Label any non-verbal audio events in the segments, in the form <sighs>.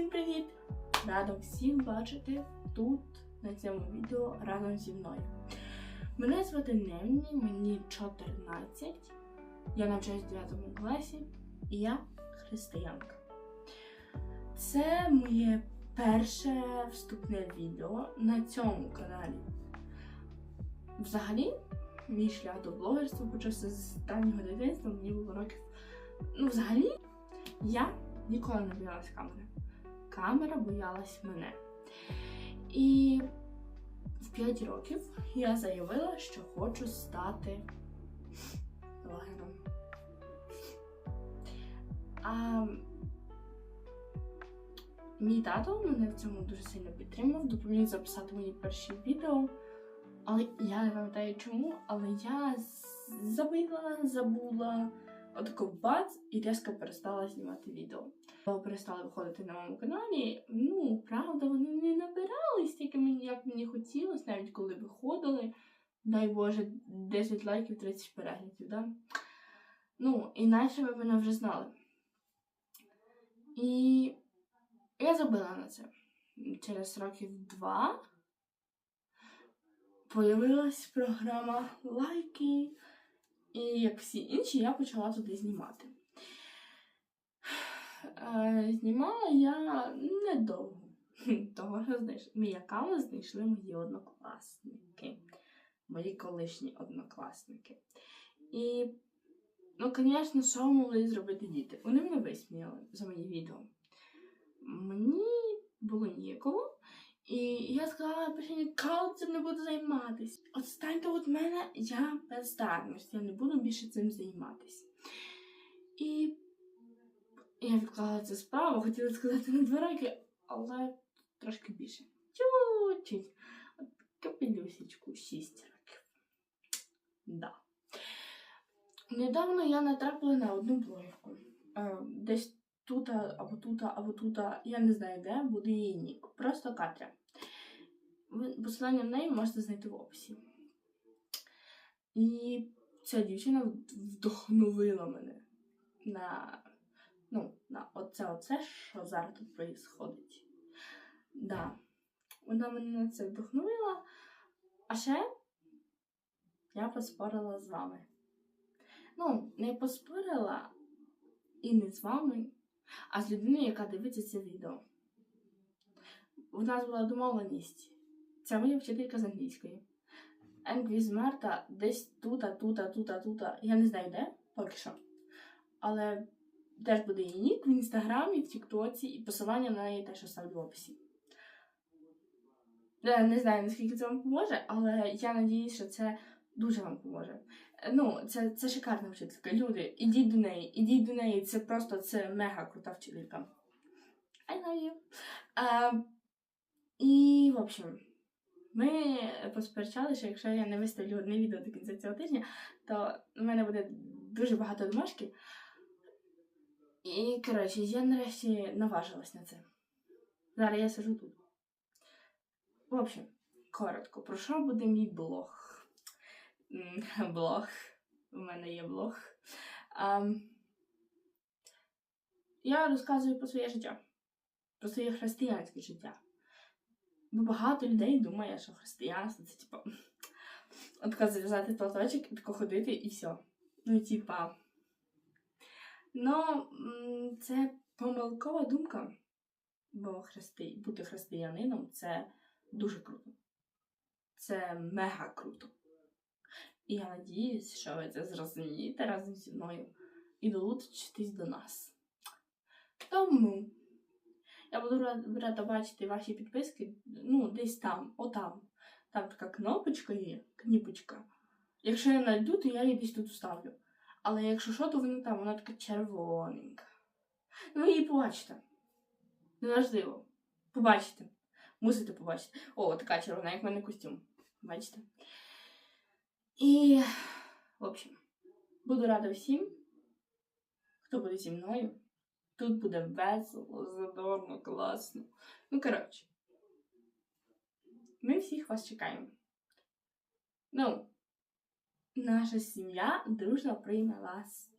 Всім привіт! Рада всіх бачити тут, на цьому відео разом зі мною. Мене звати Невні, мені 14. Я навчаюсь в 9 класі і я християнка. Це моє перше вступне відео на цьому каналі. Взагалі, мій шлях до блогерства почався з раннього дитинства, мені було років. Ну, взагалі, я ніколи не боялась камери. Камера боялась мене. І в 5 років я заявила, що хочу стати блогером. А мій тато мене в цьому дуже сильно підтримав, допоміг записати мої перші відео. Але я не пам'ятаю чому, але я забила, забула. Отако бац, і різко перестала знімати відео. Перестали виходити на моєму каналі. Ну, правда, вони не набирали стільки мені, як мені хотілося, навіть коли виходили. Дай Боже, 10 лайків, 30 переглядів, да? Ну, іначе ви мене вже знали. І я забила на це. Через років два появилась програма лайки. І як всі інші, я почала туди знімати. <sighs> Знімала я недовго. <laughs> Того, що мій аккаунт знайшли мої однокласники, мої колишні однокласники. І, ну, звісно, що могли зробити діти? Вони мене висміяли за мої відео. Мені було ніяково. І я сказала, більше ніколи цим не буду займатися. Отстаньте від мене, я бездарність, я не буду більше цим займатися. І я відклала цю справу, хотіла сказати на два роки, але трошки більше. Чуть-чуть. От Капелюсечку 6 років. Да. Недавно я натрапила на одну блогерку. Е, Десь тут, або тут, або тут, я не знаю де, буде її нік. Просто Катря. Посилання на неї можете знайти в описі. І ця дівчина вдохновила мене на, ну, на оце, оце, що зараз тут проїсходить. Да. Вона мене на це вдохновила. А ще я поспорила з вами. Ну, не поспорила і не з вами, а з людиною, яка дивиться це відео. У нас була домовленість. Це моя вчителька з англійської. Енгвіз Марта десь тут, тут, тут, тут. Я не знаю де, поки що. Але теж буде її нік в інстаграмі, в Тіктоці, і посилання на неї теж оставлю в описі. Не знаю, наскільки це вам поможе, але я надіюсь, що це дуже вам поможе. Ну, це, це шикарна вчителька. Люди, ідіть до неї, ідіть до неї. Це просто це мега крута вчителька. I love you. А, і, в общем, ми посперечали, що якщо я не виставлю одне відео до кінця цього тижня, то в мене буде дуже багато домашки. І, коротше, я нарешті наважилась на це. Зараз я сижу тут. В общем, коротко, про що буде мій блог? <laughs> Блог. У мене є блог. Ам, я розказую про своє життя, про своє християнське життя. Бо багато людей думає, що християнство це <laughs> типа отако зав'язати платочок і тако ходити і все. Ну, типа. Ну, це помилкова думка. Бо христи... бути християнином це дуже круто. Це мега круто. І я надіюсь, що ви це зрозумієте разом зі мною і долучитесь до нас. Тому я буду рада бачити ваші підписки, ну, десь там, отам. Там така кнопочка є, кніпочка. Якщо я знайду, то я її десь тут вставлю. Але якщо що, то вона там, вона така червоненька. Ну, ви її побачите. Неважливо. Побачите. Мусите побачити. О, така червона, як в мене костюм. Бачите? І, в общем, буду рада всім, хто буде зі мною. Тут буде весело, задорно, класно. Ну, коротше, ми всіх вас чекаємо. Ну, наша сім'я дружно прийме вас.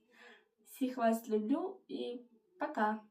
Всіх вас люблю і пока!